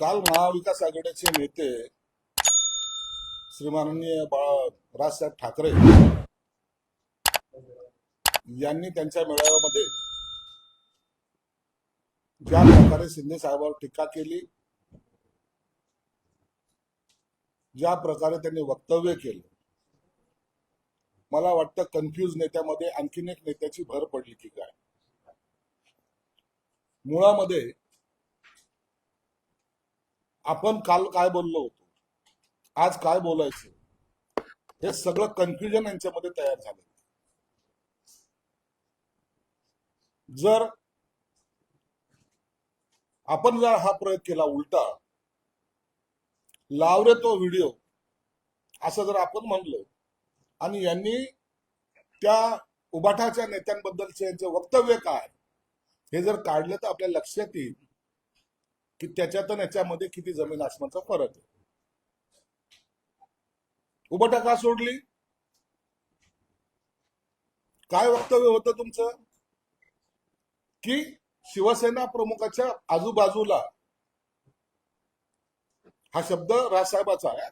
काल महाविकास आघाडीचे नेते श्रीमाननीय राजसाहेब ठाकरे यांनी त्यांच्या मेळाव्यामध्ये ज्या प्रकारे शिंदे साहेबांवर टीका केली ज्या प्रकारे त्यांनी वक्तव्य केलं मला वाटतं कन्फ्यूज नेत्यामध्ये आणखीन एक नेत्याची भर पडली की काय? मुळामध्ये आपण काल काय बोललो होतो? आज काय बोलायचं? हे सगळं कन्फ्युजन यांच्यामध्ये तयार झालं. जर आपण जर हा प्रयोग केला उलटा लावरे तो व्हिडिओ असं जर आपण म्हणलो आणि यांनी त्या उबाठाच्या नेत्यांबद्दलचे यांचे वक्तव्य काय? हे जर काढलं तर आपल्या लक्षात येईल की त्याच्यात आणि याच्यामध्ये किती जमीन आसमानचा फरक आहे. उबाटा का सोडली? काय वक्तव्य होतं तुमचं? की शिवसेना प्रमुखाच्या आजूबाजूला हा शब्द राजसाहेबाचा आहे.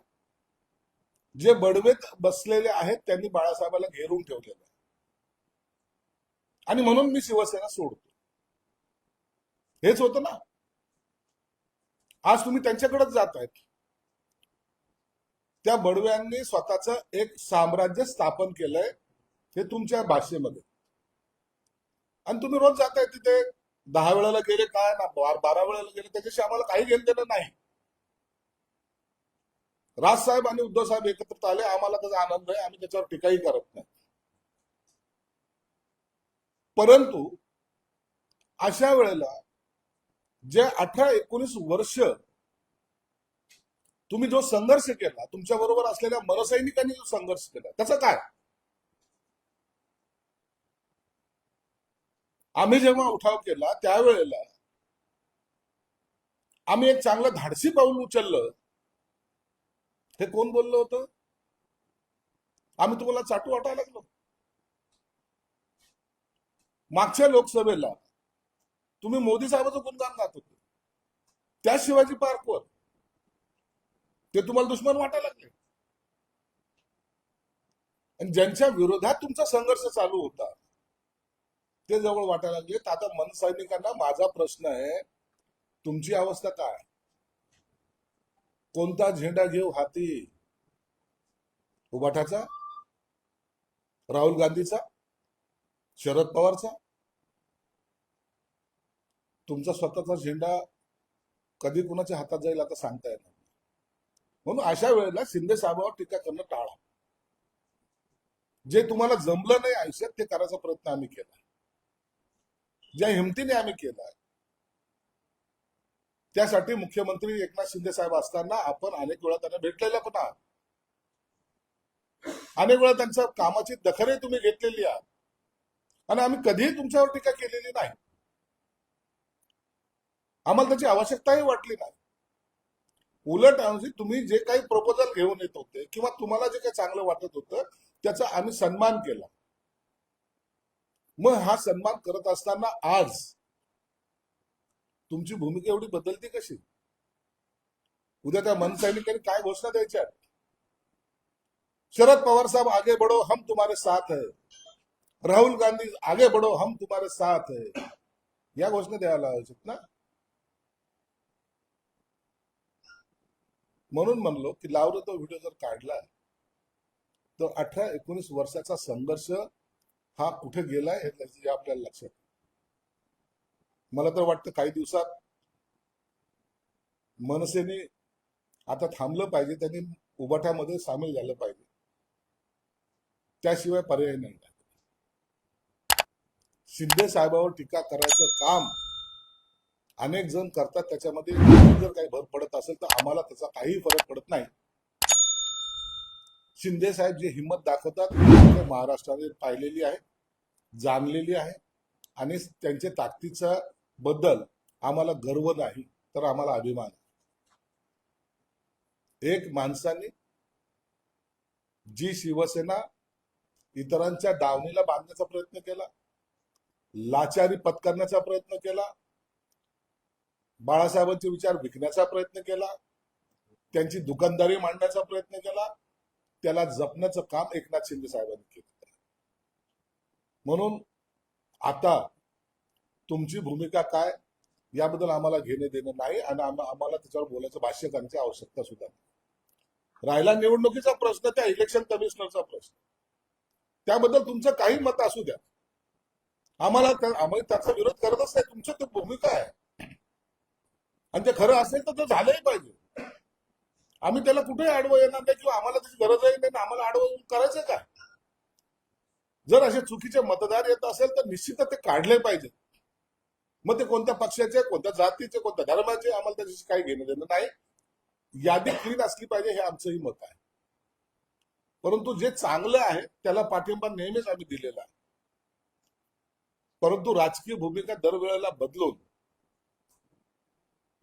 जे बडवेत बसलेले आहेत त्यांनी बाळासाहेबाला घेरून ठेवलेलं आहे. आणि म्हणून मी शिवसेना सोडतो. हेच होतं ना? आज तुम्ही त्यांच्याकडेच जात आहेत त्या बडव्यांनी स्वतःच एक साम्राज्य स्थापन केलंय हे तुमच्या भाषेमध्ये आणि तुम्ही रोज जाताय तिथे. दहा वेळेला गेले काय ना बार- बारा वेळेला गेले त्याच्याशी आम्हाला काही घेणं देणं नाही राजसाहेब आणि उद्धव साहेब एकत्र आले आम्हाला त्याचा आनंद आहे आम्ही त्याच्यावर टीकाही करत नाही. परंतु अशा वेळेला जे अठरा एकोणीस वर्ष तुम्ही जो संघर्ष केला तुमच्या बरोबर असलेल्या मनसैनिकांनी जो संघर्ष केला त्याचा काय? आम्ही जेव्हा उठाव केला त्यावेळेला आम्ही एक चांगलं धाडसी पाऊल उचललं. हे कोण बोललं होतं? आम्ही तुम्हाला चाटू वाटायला लागलो. मागच्या लोकसभेला तुम्ही मोदी साहेबाचं गुणगान गात होते. त्या शिवाजी पार्कवर. ते तुम्हाला दुश्मन वाटायला लागले. आणि ज्यांच्या विरोधात तुमचा संघर्ष चालू होता ते जवळ वाटायला लागले. तर आता मनसैनिकांना माझा प्रश्न आहे तुमची अवस्था काय? कोणता झेंडा घेऊ हाती? उबाठाचा राहुल गांधीचा? शरद पवारचा? तुमचा स्वतःचा झेंडा कधी कुणाच्या हातात जाईल आता सांगता येणार म्हणून अशा वेळेला शिंदे साहेबांवर टीका करणं टाळा. जे तुम्हाला जमलं नाही आयुष्यात ते करायचा प्रयत्न आम्ही केला ज्या हिमतीने आम्ही केला त्यासाठी मुख्यमंत्री एकनाथ शिंदे साहेब असताना आपण अनेक वेळा त्यांना भेटलेल्या पण आहात. अनेक वेळा त्यांच्या कामाची दखलही तुम्ही घेतलेली आहात. आणि आम्ही कधीही तुमच्यावर टीका केलेली नाही. आम्हाला त्याची आवश्यकताही वाटली नाही. उलट म्हणजे तुम्ही जे काही प्रपोजल घेऊन येत होते किंवा तुम्हाला जे काही चांगलं वाटत होतं त्याचा आम्ही सन्मान केला. मग हा सन्मान करत असताना आज तुमची भूमिका एवढी बदलती कशी? उद्या त्या मनसैनिकांनी काय घोषणा द्यायच्या? शरद पवार साहब आगे बढ़ो हम तुम्हारे साथ है. राहुल गांधी आगे बढ़ो हम तुम्हारे साथ है. या घोषणा द्यायला आवश्यक ना? म्हणून म्हणलो की लावलं तो व्हिडिओ जर काढला तर अठरा एकोणीस वर्षाचा संघर्ष हा कुठे गेलाय हे त्याची आपल्याला लक्षात मला तर वाटतं काही दिवसात मनसेने आता थांबलं पाहिजे त्यांनी उभाट्यामध्ये सामील झालं पाहिजे. त्याशिवाय पर्याय नाही. शिंदे साहेबावर टीका करायचं काम अनेक जण करतात त्याच्यामध्ये जर काही भर पडत असेल तर आम्हाला त्याचा काही फरक पडत नाही. शिंदे साहेब जे हिंमत दाखवतात महाराष्ट्राने पाहिलेली आहे जाणलेली आहे आणि त्यांच्या ताकदीचा बद्दल आम्हाला गर्व नाही तर आम्हाला अभिमान एक माणसाने जी शिवसेना इतरांच्या दावणीला बांधण्याचा प्रयत्न केला लाचारी पत्करण्याचा प्रयत्न केला बाळासाहेबांचे विचार विकण्याचा प्रयत्न केला त्यांची दुकानदारी मांडण्याचा प्रयत्न केला त्याला जपण्याचं काम एकनाथ शिंदे साहेबांनी केलं. म्हणून आता तुमची भूमिका काय याबद्दल आम्हाला घेणे देणं नाही आणि आम्हाला त्याच्यावर बोलायचं भाष्य करण्याची आवश्यकता सुद्धा नाही. राहिला निवडणुकीचा प्रश्न त्या इलेक्शन कमिशनरचा प्रश्न. त्याबद्दल तुमचं काही मत असू द्या. आम्हाला त्या- आम्ही त्याचा विरोध करतच नाही तुमचं ते भूमिका आहे. आणि ते खरं असेल तर ते झालंही पाहिजे. आम्ही त्याला कुठेही आडवं येणार नाही किंवा आम्हाला त्याची गरजही नाही आम्हाला आडवं करायचं काय? जर असे चुकीचे मतदार येत असेल तर निश्चितच ते काढले पाहिजे. मग ते कोणत्या पक्षाचे कोणत्या जातीचे कोणत्या धर्माचे आम्हाला त्याच्याशी काही घेणं देणं नाही. यादी क्लीन असली पाहिजे हे आमचंही मत आहे. परंतु जे चांगलं आहे त्याला पाठिंबा नेहमीच आम्ही दिलेला आहे. परंतु राजकीय भूमिका दरवेळेला बदलून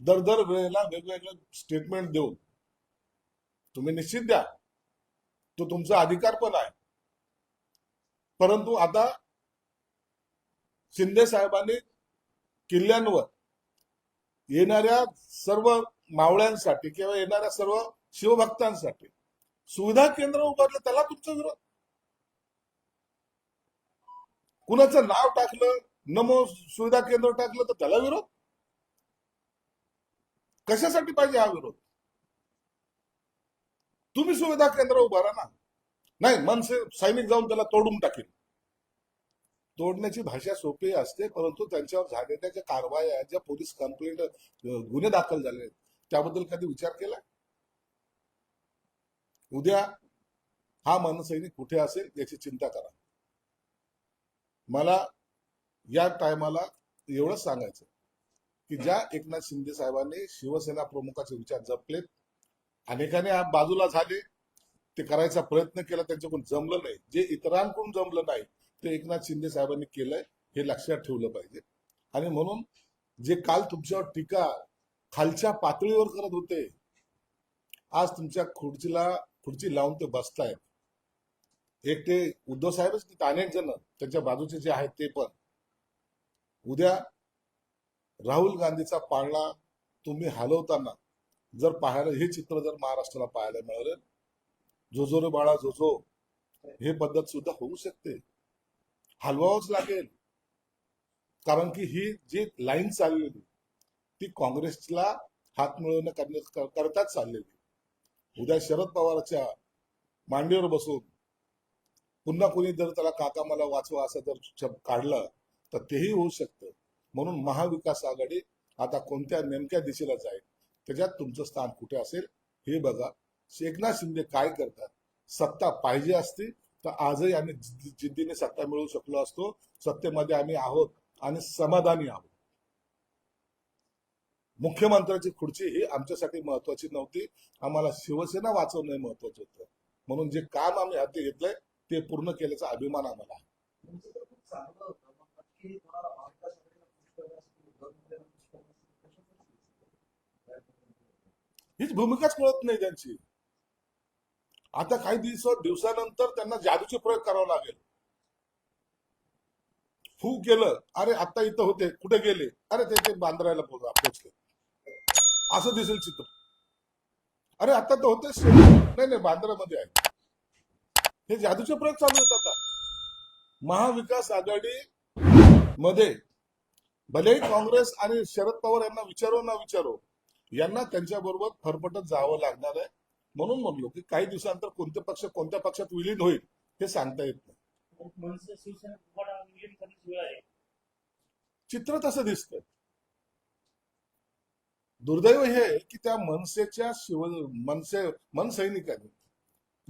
दर दर वेळेला वेगवेगळे स्टेटमेंट देऊन. तुम्ही निश्चित द्या. तो तुमचा अधिकार पण आहे. परंतु आता शिंदे साहेबांनी किल्ल्यांवर येणाऱ्या सर्व मावळ्यांसाठी किंवा येणाऱ्या सर्व शिवभक्तांसाठी सुविधा केंद्र उभारलं त्याला तुमचा विरोध. कुणाचं नाव टाकलं नमो सुविधा केंद्र टाकलं तर त्याला विरोध. कशासाठी पाहिजे हा विरोध? तुम्ही सुविधा केंद्र उभारा ना. नाही मनसे सैनिक जाऊन त्याला तोडून टाकेल. तोडण्याची भाषा सोपी असते परंतु त्यांच्यावर झालेल्या ज्या कारवाया आहेत, ज्या पोलीस कंप्लेंट गुन्हे दाखल झाले त्याबद्दल कधी विचार केला? उद्या हा मनसैनिक कुठे असेल याची चिंता करा. मला या टायमाला एवढंच सांगायचं की ज्या एकनाथ शिंदे साहेबांनी शिवसेना प्रमुखाचे विचार जपलेत अनेकाने बाजूला झाले ते करायचा प्रयत्न केला त्यांच्याकडून जमलं नाही. जे इतरांकडून जमलं नाही ते एकनाथ शिंदे साहेबांनी केलंय हे लक्षात ठेवलं पाहिजे. आणि म्हणून जे काल तुमच्यावर टीका खालच्या पातळीवर करत होते आज तुमच्या खुर्चीला खुर्ची लावून ते बसतायत. एक ते उद्धव साहेबच अनेक जण त्यांच्या बाजूचे जे आहेत ते पण. उद्या राहुल गांधीचा पाळणा तुम्ही हलवताना जर पाहायला हे चित्र जर महाराष्ट्राला पाहायला मिळालं जोजो रे बाळा जोजो हे पद्धत सुद्धा होऊ शकते. हलवावंच लागेल. कारण की ही जी लाईन चाललेली ती काँग्रेसला हात मिळवणं करण्या- करताच चाललेली. उद्या शरद पवारच्या मांडीवर बसून पुन्हा कोणी जर त्याला काका मला वाचवा असं जर काढलं तर तेही होऊ शकतं. म्हणून महाविकास आघाडी आता कोणत्या नेमक्या दिशेला जाईल त्याच्यात तुमचं स्थान कुठे असेल हे बघा. एकनाथ शिंदे काय करतात? सत्ता पाहिजे असती तर आजही आम्ही जिद्दीने सत्ता मिळवू शकलो असतो. सत्तेमध्ये आम्ही आहोत आणि समाधानी आहोत. मुख्यमंत्र्याची खुर्ची ही आमच्यासाठी महत्वाची नव्हती. आम्हाला शिवसेना वाचवणे महत्वाचं होतं. म्हणून जे काम आम्ही हाती घेतलंय ते पूर्ण केल्याचा अभिमान आम्हाला आहे तुमचं तर खूप चांगलं होतं मग नक्की तुम्हाला महाविकास आघाडीला पुश करण्यासाठी उद्धव ठाकरेंना पुश करण्यासाठी कशा हीच भूमिकाच कळत नाही त्यांची. आता काही दिवस दिवसानंतर त्यांना जादूचे प्रयोग करावा लागेल. फू केलं अरे आता इथं होते कुठे गेले? अरे ते बांद्रायला पोहोच- पोहोचले असं दिसेल चित्र. अरे आता तर होतेच नाही नाही बांद्रामध्ये आहे. हे जादूचे प्रयोग चालू आहेत आता. महाविकास आघाडी मध्ये भलेही काँग्रेस आणि शरद पवार यांना विचारो ना विचारो यांना त्यांच्या बरोबर फरफटत जावं लागणार आहे. म्हणून म्हणलो की काही दिवसानंतर कोणते पक्ष कोणत्या पक्षात विलीन होईल हे सांगता येत नाही. चित्र तसं दिसत दुर्दैव हे की त्या मनसेच्या शिव मनसे मनसैनिकांनी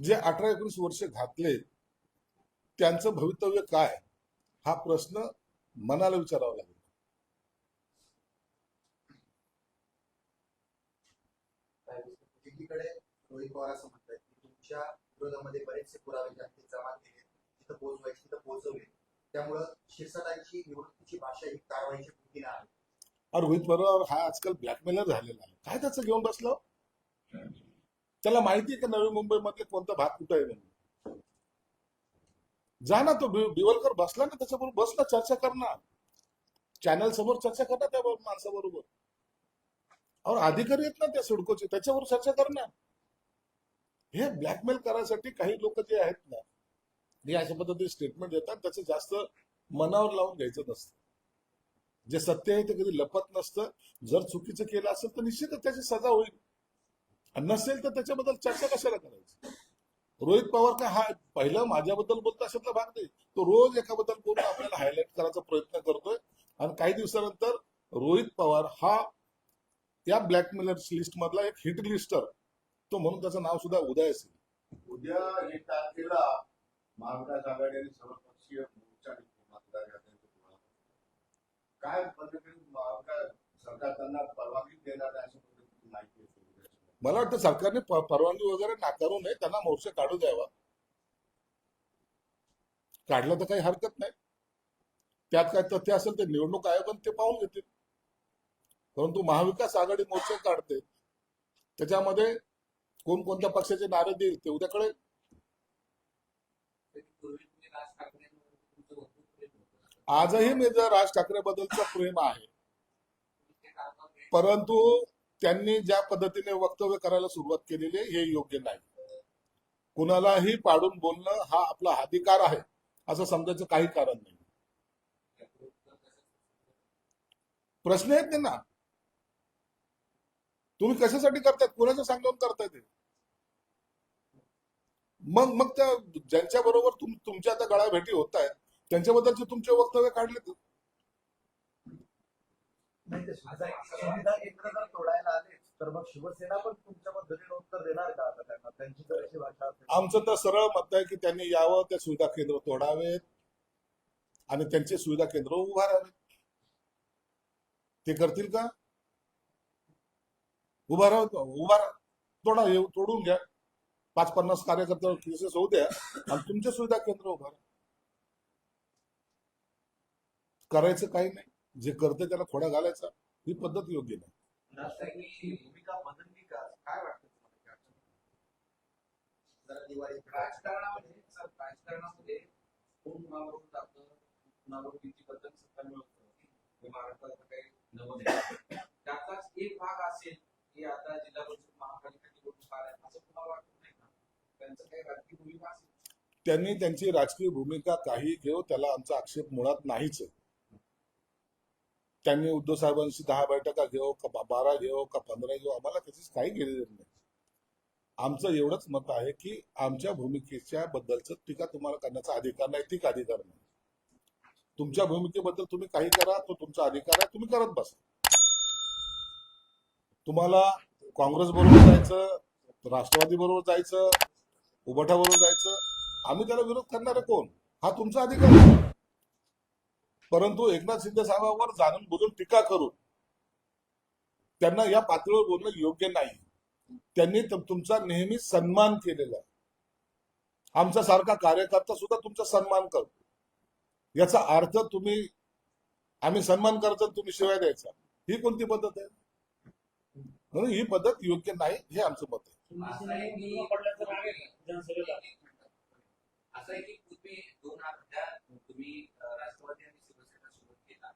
जे अठरा एकोणीस वर्ष घातले त्यांचं भवितव्य काय? हा प्रश्न मनाला विचारावा लागेल. रोहित पवार असं म्हणतात की तुमच्या विरोधामध्ये बरेचसे पुरावे जनतेत जमा केले जिथं पोहोचवायचे तिथं पोहोचवले. त्यामुळं शिरसाटांची निवडणुकीची भाषा ही कारवाईच्या कृती आहे. रोहित पवार हा आजकाल ब्लॅकमेलर झालेला आहे. काय त्याचं घेऊन बसलं? त्याला माहिती आहे का नवी मुंबई मधले कोणता भाग कुठं आहे म्हणून? जा ना तो बिवलकर बसला ना त्याच्याबरोबर बसला चर्चा करणार. चॅनल समोर चर्चा करणार त्या माणसाबरोबर. और अधिकारी आहेत ना त्या सिडकोचे त्याच्यावर चर्चा करणार. हे ब्लॅकमेल करायसाठी काही लोक जे आहेत ना हे अशा पद्धतीने स्टेटमेंट देतात त्याचं जास्त मनावर लावून घ्यायचं नसतं. जे सत्य आहे ते कधी लपत नसतं. जर चुकीचं केलं असेल तर निश्चितच त्याची सजा होईल. आणि नसेल तर त्याच्याबद्दल चर्चा कशाला करायची? रोहित पवार काय हा पहिलं माझ्याबद्दल बोलतो अशातला भाग नाही. तो रोज एकाबद्दल बोलून आपल्याला हायलाईट करायचा प्रयत्न करतोय. आणि काही दिवसानंतर रोहित पवार हा या ब्लॅकमेलर्स लिस्ट मधला एक हिट लिस्टर तो म्हणून त्याचं नाव सुद्धा उदय असेल. उद्या एक तारखेला महाविकास आघाडी सर्वपक्षीय मोर्चा मतदार धोरण. काय पद्धतीने सरकार त्यांना परवानगी देणार अशा पद्धतीची माहिती. मला वाटतं सरकारने परवानगी वगैरे नाकारू नये त्यांना मोर्चे काढू द्यावा. काढलं तर काही हरकत नाही. त्यात काय तथ्य असेल ते निवडणूक आयोगाने ते पाहून घेतील. परंतु महाविकास आघाडी मोर्चे काढते. त्याच्यामध्ये कोणकोणत्या पक्षाचे नारे देईल ते उद्या कळेल आजही माझं राज ठाकरे बद्दलचं प्रेम आहे. परंतु त्यांनी ज्या पद्धतीने वक्तव्य करायला सुरुवात केलेली हे योग्य नाही. कुणालाही पाडून बोलणं हा आपला अधिकार आहे असं समजायचं काही कारण नाही. प्रश्न आहेत त्यांना. तुम्ही कशासाठी करतायत? कुणाचं सांगून करताय ते? मग मग त्या ज्यांच्या बरोबर तुम तुमच्या आता गळा भेटी होत आहेत त्यांच्याबद्दलचे तुमचे वक्तव्य काढले तर ते तोडायला आले मग शिवसेना पण तुमच्या पद्धतीने उत्तर देणार का आता त्यांना? त्यांची जर अशी भाषा असेल. आमचं तर सरळ मत आहे की त्यांनी यावं त्या सुविधा केंद्र तोडावेत आणि त्यांचे सुविधा केंद्र उभारावेत ते करतील का? उभारा उभारा तोडा तोडून घ्या. पाच पन्नास कार्यकर्त्यावर केसेस होऊ द्या आणि तुमचे सुविधा केंद्र उभार. करायचं काही नाही. जे करते त्याला थोडा घालायचा. ही पद्धत योग्य नाही. भूमिका काय दिवाळी राजकारणामध्ये कोण जातं सत्ता मिळवतं. काही त्याचाच एक भाग असेल की आता जिल्हा परिषद महापालिका निवडणूक आल्या असं तुम्हाला वाटतं? त्यांनी त्यांची राजकीय भूमिका काही घेऊ त्याला आमचा आक्षेप मुळात नाहीच त्यांनी उद्धव साहेबांशी दहा बैठका घेऊ का बारा घेऊ का पंधरा घेऊ आम्हाला त्याचीच काही घेणे नाही. आमचं एवढंच मत आहे की आमच्या भूमिकेच्या बद्दलच टीका तुम्हाला करण्याचा अधिकार नाही ठीक अधिकार नाही. तुमच्या भूमिकेबद्दल तुम्ही काही करा तो तुमचा अधिकार आहे तुम्ही करत बसा. तुम्हाला काँग्रेस बरोबर जायचं राष्ट्रवादी बरोबर जायचं उभटा जायचं. आम्ही त्याला विरोध करणारे कोण? हा तुमचा अधिकार आहे. परंतु एकनाथ शिंदे साहेबांवर जाणून बुजून टीका करून त्यांना या पातळीवर बोलणं योग्य नाही. त्यांनी तुमचा नेहमी सन्मान केलेला आहे. आमचा सारखा कार्यकर्ता सुद्धा तुमचा सन्मान करतो. याचा अर्थ तुम्ही आम्ही सन्मान करतो तुम्ही शिवाय द्यायचा. ही कोणती पद्धत आहे? म्हणून ही पद्धत योग्य नाही हे आमचं मत आहे. असं आहे की विधानसभेला असं आहे की तुम्ही दोन हजार तुम्ही राष्ट्रवादी आणि शिवसेना केला.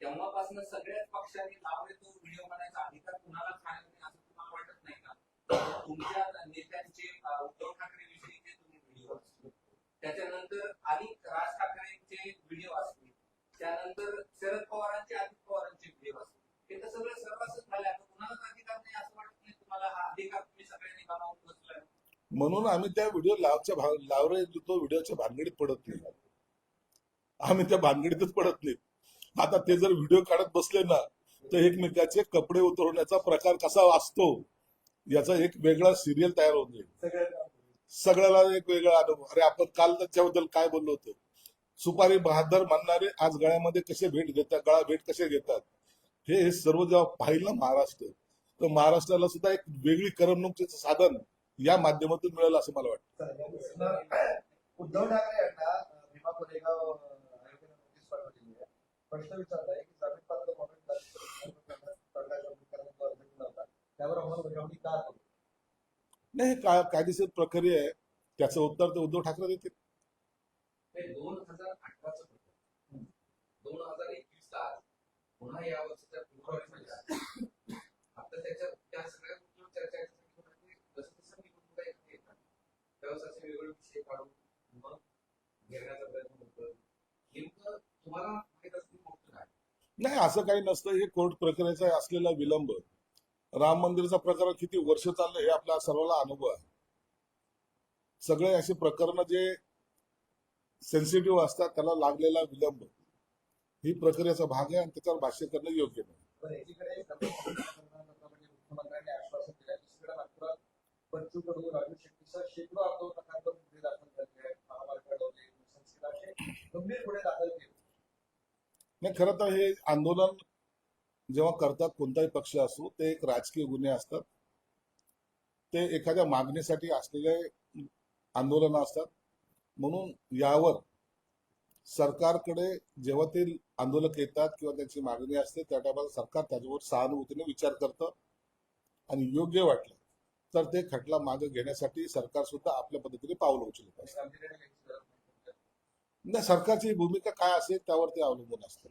तेव्हापासून सगळ्याच पक्षांनी लावले तो व्हिडिओ बनायचा अधिकार कुणाला आहे नाही असं तुम्हाला वाटत नाही का? तुमच्या नेत्यांचे उद्धव ठाकरे विषयीचे तुम्ही व्हिडिओ असतील त्याच्यानंतर अनेक राज ठाकरेंचे व्हिडिओ असतील त्यानंतर शरद पवारांचे अजित पवारांचे व्हिडिओ असतील. हे तर सगळं सर्रासच झालं आता कुणालाच अधिकार नाही असं वाटत नाही तुम्हाला. हा अधिकार तुम्ही सगळ्यांनी गमावून बसलाय. म्हणून आम्ही त्या व्हिडिओ लावच्या भाग लावरे तो व्हिडिओच्या भानगडीत पडत नाही. आम्ही त्या भानगडीतच पडत नाही. आता ते जर व्हिडिओ काढत बसले ना तर एकमेकाचे कपडे उतरवण्याचा प्रकार कसा वाचतो याचा एक वेगळा सिरियल तयार होऊन जाईल. सगळ्याला एक वेगळा अनुभव. अरे आपण काल त्याच्याबद्दल काय बोललो होतो? सुपारी बहादर म्हणणारे आज गळ्यामध्ये कसे भेट घेतात गळा भेट कसे घेतात? हे हे सर्व जेव्हा पाहिलं महाराष्ट्र तर महाराष्ट्राला सुद्धा एक वेगळी करमणुकीचं साधन या माध्यमातून मिळेल असं मला वाटतं उद्धव ठाकरे यांना भीमा कोरेगाव आहे प्रश्न विचारलाय की जामीन पात्र त्यावर अंमलबजावणी का नाही का कायदेशीर प्रक्रिया आहे त्याचं उत्तर ते उद्धव ठाकरे देतील दोन हजार अठराचं दोन हजार एकवीस ला पुन्हा या वर्षीच्या आता त्याच्या त्या सगळ्या गोष्टीवर चर्चा याच्यासाठी होणार की जसं जसं निवडणुका येत येतात त्यावेळेस असे वेगवेगळे विषय काढून मग घेण्याचा प्रयत्न होतो नेमकं तुम्हाला माहीत असलेली गोष्ट काय? नाही असं काही नसतं. हे कोर्ट प्रक्रियेचा असलेला विलंब. राम मंदिरचा प्रकरण किती वर्ष चाललं हे आपल्या सर्वांना अनुभव आहे. सगळे असे प्रकरण जे सेन्सिटिव्ह असतात त्याला लागलेला विलंब. ही प्रक्रियेचा भाग आहे आणि त्याच्यावर भाष्य करणं योग्य नाही पण एकीकडे जमीन प्रकरणानंतर म्हणजे मुख्यमंत्र्यांनी आश्वासन दिलं दुसरीकडे मात्र बच्चू कडू राजू शेट्टीसह शेकडो गुन्हे दाखल झाले आहेत. महामार्ग अडवले असे गंभीर गुन्हे दाखल केले. नाही खरं तर हे आंदोलन जेव्हा करतात कोणताही पक्ष असो ते एक राजकीय गुन्हे असतात. ते एखाद्या मागणीसाठी असलेले आंदोलन असतात. म्हणून यावर सरकारकडे जेव्हा ते आंदोलक येतात किंवा त्यांची मागणी असते त्या टायमाला सरकार त्याच्यावर सहानुभूतीने विचार करतं आणि योग्य वाटलं. तर ते खटला मागे घेण्यासाठी सरकार सुद्धा आपल्या पद्धतीने पावलं उचलत असतं नाही. सरकारची भूमिका काय असेल त्यावर ते अवलंबून असतं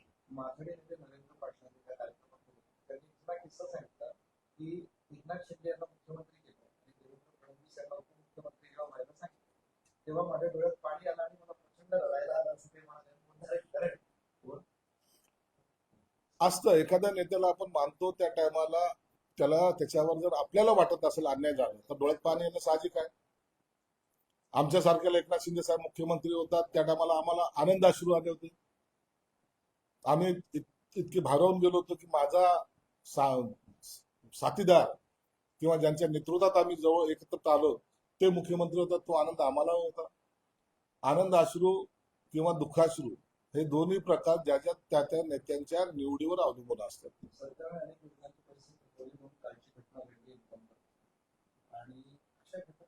तेव्हा माझ्या डोळ्यात पाणी आलं आणि मला प्रचंड रडायला आलं असं ते. असतं एखाद्या नेत्याला आपण मानतो त्या टायमाला त्याला त्याच्यावर जर आपल्याला वाटत असेल अन्याय झाला तर डोळ्यात पाणी येणं साहजिक आहे. आमच्यासारख्याला एकनाथ शिंदे साहेब मुख्यमंत्री होतात त्या टायमाला आम्हाला आनंद अश्रू आले होते. आम्ही इतके भारावून गेलो होतो की माझा सा- साथीदार किंवा ज्यांच्या नेतृत्वात आम्ही जवळ एकत्र आलो ते मुख्यमंत्री होतात तो आनंद आम्हाला होता. आनंद अश्रू किंवा दुःखाश्रू हे दोन्ही प्रकार ज्याच्या त्या त्या नेत्यांच्या निवडीवर अवलंबून असतात सरकारने अनेक योजनांची परिस्थिती ठरवली म्हणून कालची घटना घडली इन्कम आणि अशा घटना आता होतील पुढे तर काय अशा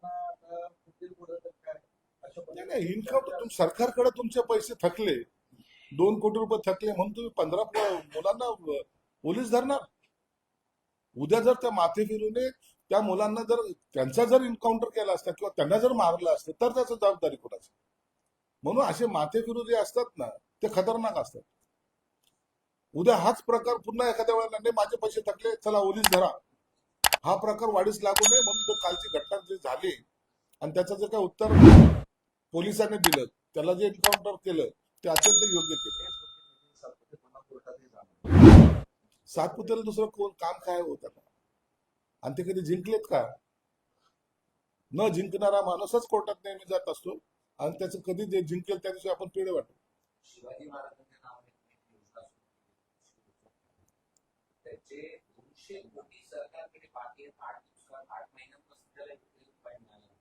नाही, इन्कम इन्कम सरकारकडे तुमचे पैसे थकले. दोन कोटी रुपये थकले म्हणून तुम्ही पंधरा मुलांना पोलीस धरणार? उद्या जर त्या माथे फिरूने त्या मुलांना जर त्यांचा जर एन्काउंटर केला असता किंवा त्यांना जर मारलं असतं तर त्याचं जबाबदारी कोणाची? म्हणून असे माथे फिरू जे असतात ना ते खतरनाक असतात. उद्या हाच प्रकार पुन्हा एखाद्या वेळेला नाही माझे पैसे थकले चला ओलीस धरा. हा प्रकार वाढीस लागू नये म्हणून तो कालची घटना जी झाली आणि त्याचं जे काय उत्तर पोलिसांनी दिलं त्याला जे एन्काउंटर केलं ते अत्यंत योग्य केलं. सातपुतेला दुसरं कोण काम काय होतं का आणि ते कधी जिंकलेत का? न जिंकणारा माणूसच कोर्टात नेहमी जात असतो आणि त्याचं कधी जे जिंकेल त्या दिवशी आपण पिढे वाटतो शिवाजी महाराजांच्या एक योजना सुरू केली. त्याचे दोनशे कोटी सरकारकडे बाकी आहेत आठ दिवसात आठ महिन्यांपासून त्याला एक रुपया मिळाला नाही.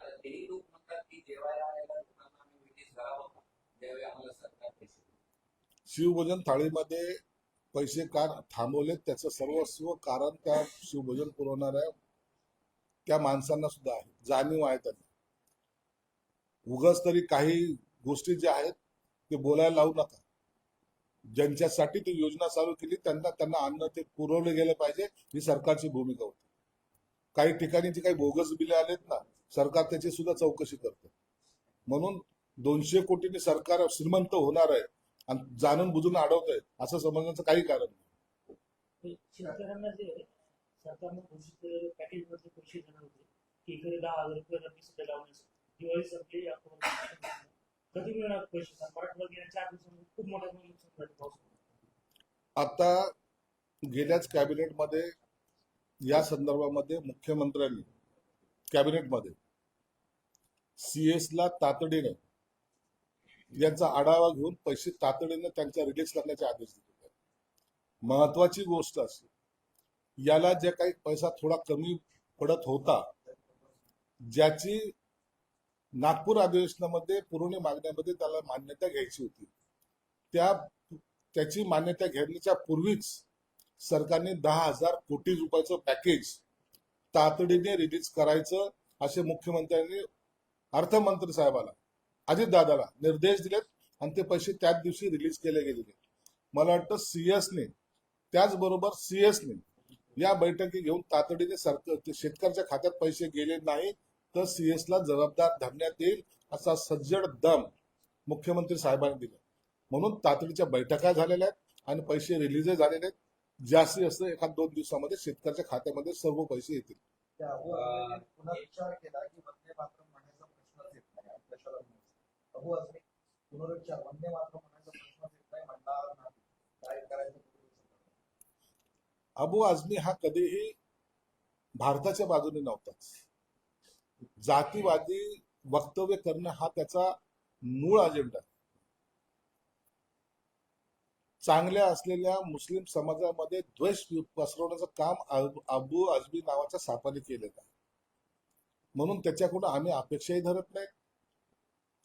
आता तेही लोक म्हणतात की जेवायला आलेल्या लोकांना आम्ही ब्रिटिश करावं ज्यावेळी आम्हाला सरकार पैसे शिवभोजन थाळीमध्ये पैसे का थांबवलेत? त्याचं सर्वस्व कारण त्या शिवभोजन पुरवणाऱ्या त्या माणसांना सुद्धा आहे. जाणीव आहे त्यांना. उगाच तरी काही गोष्टी ज्या आहेत ते बोलायला लावू नका. ज्यांच्यासाठी ती योजना चालू केली त्यांना त्यांना अन्न ते पुरवले गेले पाहिजे ही सरकारची भूमिका होती. काही ठिकाणी जे काही बोगस बिले आलेत ना सरकार त्याची सुद्धा चौकशी करतं. म्हणून दोनशे कोटीने सरकार श्रीमंत होणार आहे आणि जाणून बुजून अडवतंय असं समजण्याचं काही कारण नाही. शेतकऱ्यांना जे सरकारनं घोषित पॅकेजमध्ये पैसे देणार होते. की इकडे दहा हजार रुपये रब्बी सुद्धा लावण्यासाठी दिवाळी संपली आपण कधी मिळणार पैसे? मराठवाड्यात गेल्या चार दिवसांमध्ये खूप मोठ्या प्रमाणात नुकसान झालं पाऊस आता गेल्याच कॅबिनेटमध्ये या संदर्भामध्ये मुख्यमंत्र्यांनी कॅबिनेटमध्ये सीएस ला तातडीनं यांचा आढावा घेऊन पैसे तातडीने त्यांच्या रिलीज करण्याचे आदेश दिले होते. महत्वाची गोष्ट अशी याला जे काही पैसा थोडा कमी पडत होता ज्याची नागपूर अधिवेशनामध्ये पुरवणी मागण्यामध्ये त्याला मान्यता घ्यायची होती त्या त्याची मान्यता घेण्याच्या पूर्वीच सरकारने दहा हजार कोटी रुपयाचं पॅकेज तातडीने रिलीज करायचं असे मुख्यमंत्र्यांनी अर्थमंत्री साहेबाला अजितदादाला निर्देश दिलेत आणि ते पैसे त्याच दिवशी रिलीज केले गेलेले मला वाटतं सीएसने त्याचबरोबर सीएसने या बैठकी घेऊन तातडीने सरकार शेतकऱ्याच्या खात्यात पैसे गेले नाही तर सीएस ला जबाबदार धरण्यात येईल असा सज्जड दम मुख्यमंत्री साहेबांनी दिला. म्हणून तातडीच्या बैठका झालेल्या आहेत आणि पैसे रिलीजही झालेले आहेत. जास्तीत जास्त एखाद दोन दिवसामध्ये शेतकऱ्याच्या खात्यामध्ये सर्व पैसे येतील. अबू आझमी हा कधीही भारताच्या बाजूने नव्हताच. जातीवादी वक्तव्य करणं हा त्याचा मूळ अजेंडा. चांगल्या असलेल्या मुस्लिम समाजामध्ये द्वेष पसरवण्याचं काम अबू अजबी नावाच्या सापाने केलेलं आहे. म्हणून त्याच्याकडून आम्ही अपेक्षाही धरत नाही.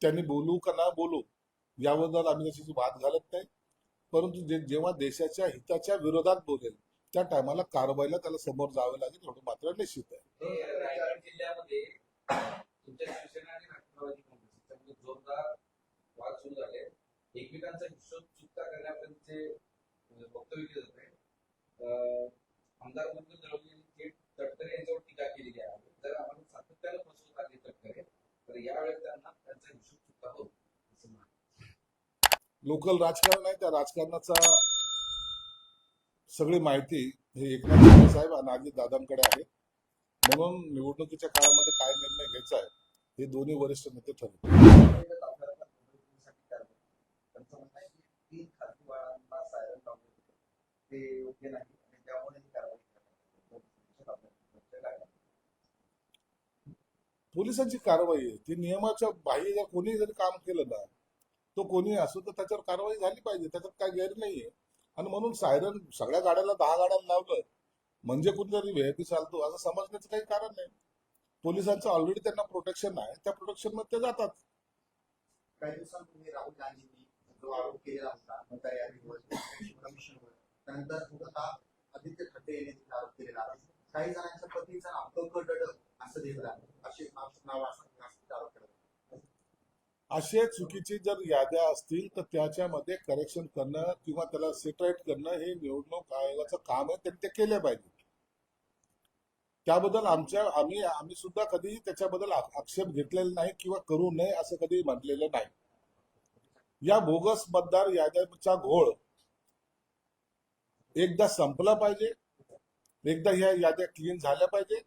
त्यांनी बोलू का ना बोलू याबद्दल आम्ही त्याची वाद घालत नाही. परंतु जे जेव्हा देशाच्या हिताच्या विरोधात बोलेल त्या टायमाला कारवाईला त्याला समोर जावे लागेल एवढं मात्र निश्चित आहे. एकमेकांचा हिशोब चुकता करण्यापर्यंतचे म्हणजे वक्तव्य केलं जात आमदार मुकुंद जळवली यांनी थेट तटकरे यांच्यावर टीका केलेली आहे जर आम्हाला सातत्यानं फसवत आले तटकरे तर यावेळेस त्यांना त्यांचा हिशोब चुकता होईल असं लोकल राजकारण आहे त्या राजकारणाचा सगळी माहिती हे एकनाथ शिंदे साहेब आणि अजित दादांकडे आहे. म्हणून निवडणुकीच्या काळामध्ये काय निर्णय घ्यायचा आहे हे दोन्ही वरिष्ठ नेते ठरवतात पहिलं आपल्याला निवडणुकीसाठी कारवाई. त्यांचं म्हणणं आहे की तीन खासदारांना सायरन लावले होते. ते योग्य नाही आणि त्यामुळे ही कारवाई करण्यात आली. तर आपल्याला काय वाटतं? पोलिसांची कारवाई आहे. ती नियमाच्या बाह्य जर कोणी जरी काम केलं ना तो कोणी असो तर त्याच्यावर कारवाई झाली पाहिजे. त्याच्यात काय गैर नाहीये. आणि म्हणून सायरन सगळ्या गाड्याला दहा गाड्यांना लावलं म्हणजे कुठेतरी व्हीआयपी चालतो असं समजण्याचं काही कारण नाही. पोलिसांचं ऑलरेडी त्यांना प्रोटेक्शन आहे. त्या प्रोटेक्शनमध्ये ते जातात. काही दिवसांपूर्वी राहुल गांधींनी जो आरोप केलेला होता यादीवर कमिशनवर त्यानंतर स्वतः आदित्य ठाकरे यांनी देखील आरोप केलेला आहे. काही जणांच्या पतीचा नाव कंकड असं दिलं आहे. असे नाव असं आरोप केला असे चुकीची जर याद्या असतील तर त्याच्यामध्ये करेक्शन करणं किंवा त्याला सेटरेट करणं हे निवडणूक आयोगाचं काम आहे. त्यांनी ते केले पाहिजे. त्याबद्दल आमच्या आम्ही आम्ही सुद्धा कधी त्याच्याबद्दल आक्षेप घेतलेला नाही किंवा करू नये असं कधी म्हटलेलं नाही. या बोगस मतदार याद्याचा घोळ एकदा संपला पाहिजे एकदा ह्या याद्या क्लीन झाल्या पाहिजे.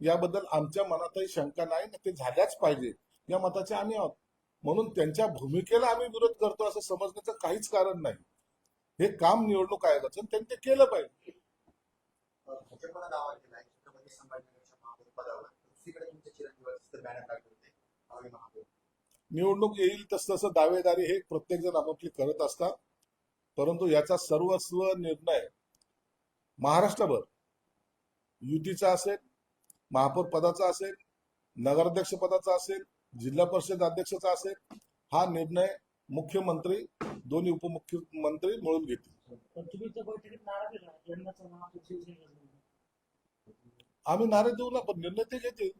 याबद्दल आमच्या मनातही शंका नाही ना ते झाल्याच पाहिजे. या मताचे आम्ही आहोत. म्हणून त्यांच्या भूमिकेला आम्ही विरोध करतो असं समजण्याचं काहीच कारण नाही. हे काम निवडणूक आयोगाचं त्यांनी ते केलं पाहिजे. निवडणूक येईल तस तसं दावेदारी हे प्रत्येक जण आपापली करत असतात. परंतु याचा सर्वस्व निर्णय महाराष्ट्रभर. युतीचा असेल महापौर पदाचा असेल नगराध्यक्ष पदाचा असेल जिल्हा परिषद अध्यक्षाचा असेल हा निर्णय मुख्यमंत्री दोन्ही उपमुख्यमंत्री मिळून घेतील. आम्ही नाराज देऊ ना पण निर्णय ते घेतील.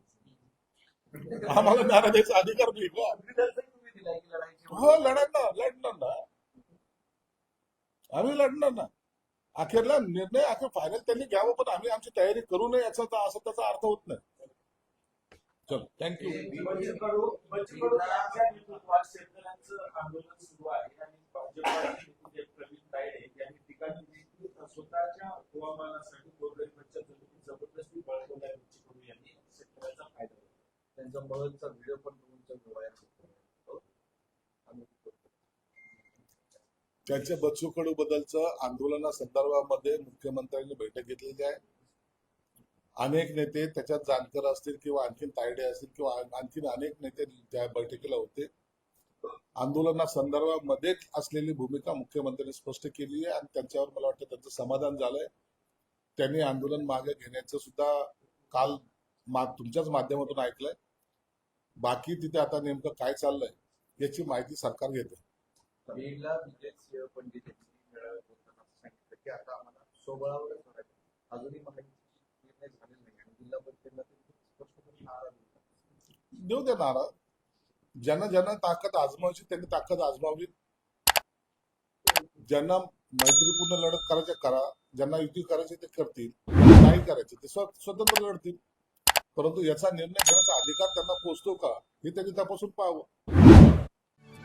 आम्हाला नाराज द्यायचा अधिकार नाही लढाईची हो लढणार ना लढणार ना. आम्ही लढणार ना. अखेरला निर्णय अखेर फायनल त्यांनी घ्यावं पण आम्ही आमची तयारी करू नये याचा तर असं त्याचा अर्थ होत नाही. चलो थँक्यू स्वतःच्या हवामानासाठी जबरदस्ती बळकवल्या यांनी. शेतकऱ्याचा फायदा त्यांचा मळचा व्हिडिओ पण तुमच्या डोळ्यात त्यांच्या बच्चू कडू बद्दलचं आंदोलना संदर्भामध्ये मुख्यमंत्र्यांनी बैठक घेतलेली आहे. अनेक नेते त्याच्यात जानकर असतील किंवा आणखीन तायडे असतील किंवा आणखीन अनेक नेते त्या बैठकीला होते. आंदोलना संदर्भामध्ये असलेली भूमिका मुख्यमंत्र्यांनी स्पष्ट केली आहे आणि त्यांच्यावर मला वाटतं त्यांचं समाधान झालंय. त्यांनी आंदोलन मागे घेण्याचं सुद्धा काल मा तुमच्याच माध्यमातून ऐकलंय. बाकी तिथे आता नेमकं काय चाललंय याची माहिती सरकार घेते. बीडला विजय पंडित यांनी बोलताना सांगितलं की आता आम्हाला सोबळावरच करायचं अजूनही महायुतीचे निर्णय झालेला नाही आणि जिल्हा परिषदेला स्पष्टपणे नाराज होता देऊ द्या नाराज. ज्यांना ज्यांना ताकद आजमावची त्यांनी ताकद आजमावली. ज्यांना मैत्रीपूर्ण लढत करायचे करा. ज्यांना युती करायची ते करतील. नाही करायचे ते स्वतंत्र लढतील. परंतु याचा निर्णय घेण्याचा अधिकार त्यांना पोचतो का हे त्यांनी तपासून पाहावं.